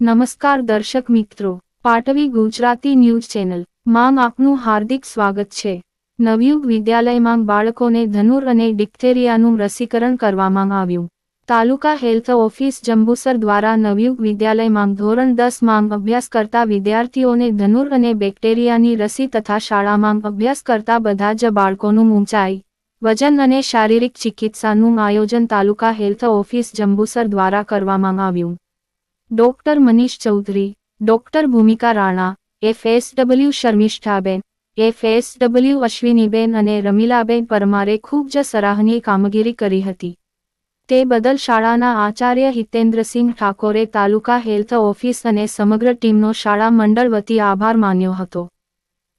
નમસ્કાર દર્શક મિત્રો, પાટવી ગુજરાતી ન્યૂઝ ચેનલ, માં આપનું હાર્દિક સ્વાગત છે. નવયુગ વિદ્યાલયમાં બાળકોને ધનુર અને ડિપ્થેરિયાનું રસીકરણ કરવામાં આવ્યું. તાલુકા હેલ્થ ઓફિસ જંબુસર દ્વારા નવયુગ વિદ્યાલયમાં ધોરણ દસમાં અભ્યાસ કરતા વિદ્યાર્થીઓને ધનુર અને બેક્ટેરિયાની રસી તથા શાળામાં અભ્યાસ કરતા બધા જ બાળકોનું ઊંચાઈ, વજન અને શારીરિક ચિકિત્સાનું આયોજન તાલુકા હેલ્થ ઓફિસ જંબુસર દ્વારા કરવામાં આવ્યું. Doctor Manish Chaudhari, doctor Bhumika Rana, FSW Sharmishthaben, FSW Ashwiniben અને રમીલાબેન પરમારે ખૂબ જ સરાહનીય કામગીરી કરી હતી. તે બદલ શાળાના આચાર્ય હિતેન્દ્રસિંહ ઠાકોરે તાલુકા હેલ્થ ઓફિસ અને સમગ્ર ટીમનો શાળા મંડળ વતી આભાર માન્યો હતો.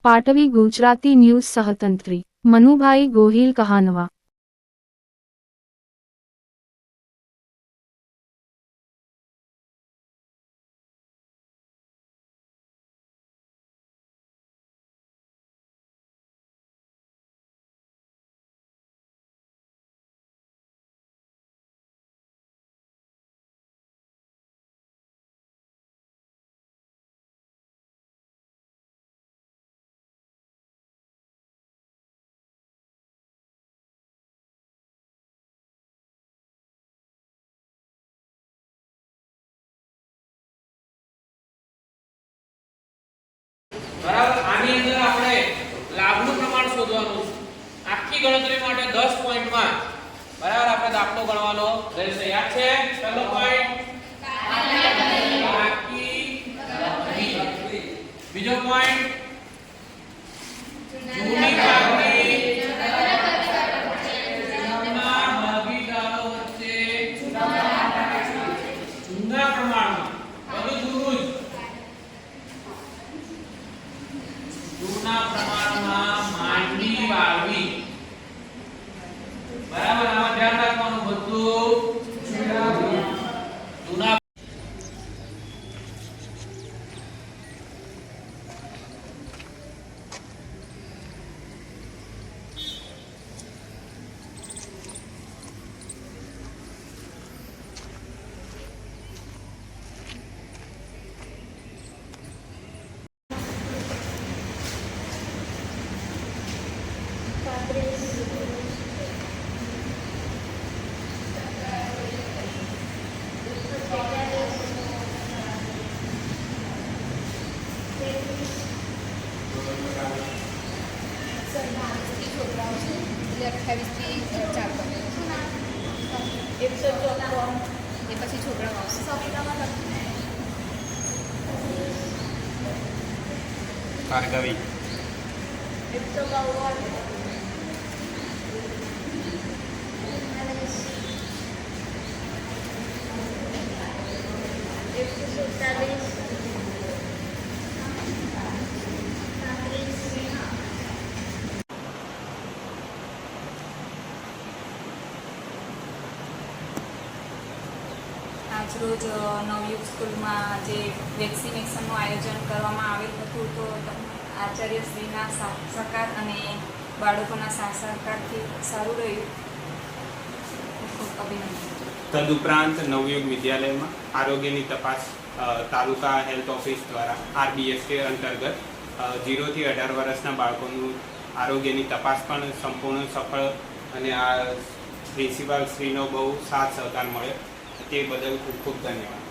પાટવી ગુજરાતી ન્યૂઝ સહતંત્રી, મનુભાઈ ગોહિલ કહાનવા. બરાબર? આની અંદર આપણે લાભનું પ્રમાણ શોધવાનું આખી ગણતરી માટે 10 પોઈન્ટમાં બરાબર? આપણે દાખલો ગણવાનો રહેશે. યાદ છે? પહેલો પોઈન્ટ બીજો પોઈન્ટ જૂની કાગળી જૂના ભાગીદારો વચ્ચે. જૂના પ્રમાણમાં બધું જૂનું જ જૂના પ્રમાણમાં માંડવી વાવવી બરાબર આમાં ધ્યાન રાખવાનું બધું જૂના અઠ્ઠાવીસથી ચાર એકસો ચોપન એ પછી છોકરાઓ આવશે એકસો બાવન. આજરોજ નવયુગ સ્કૂલમાં જે વેક્સિનેશનનું આયોજન કરવામાં આવેલ હતું, તો આચાર્ય આચાર્યશ્રીના સહકાર અને બાળકોના સહકારથી સારું રહ્યું. ખૂબ અભિનંદન તદુપરાંત નવયુગ વિદ્યાલયમાં આરોગ્યની તપાસ તાલુકા હેલ્થ ઓફિસ દ્વારા આરબીએસકે અંતર્ગત જીરોથી અઢાર વર્ષના બાળકોનું આરોગ્યની તપાસ પણ સંપૂર્ણ સફળ અને આ પ્રિન્સિપાલ શ્રીનો બહુ સાથ સહકાર મળ્યો. તે બદલ ખૂબ ખૂબ ધન્યવાદ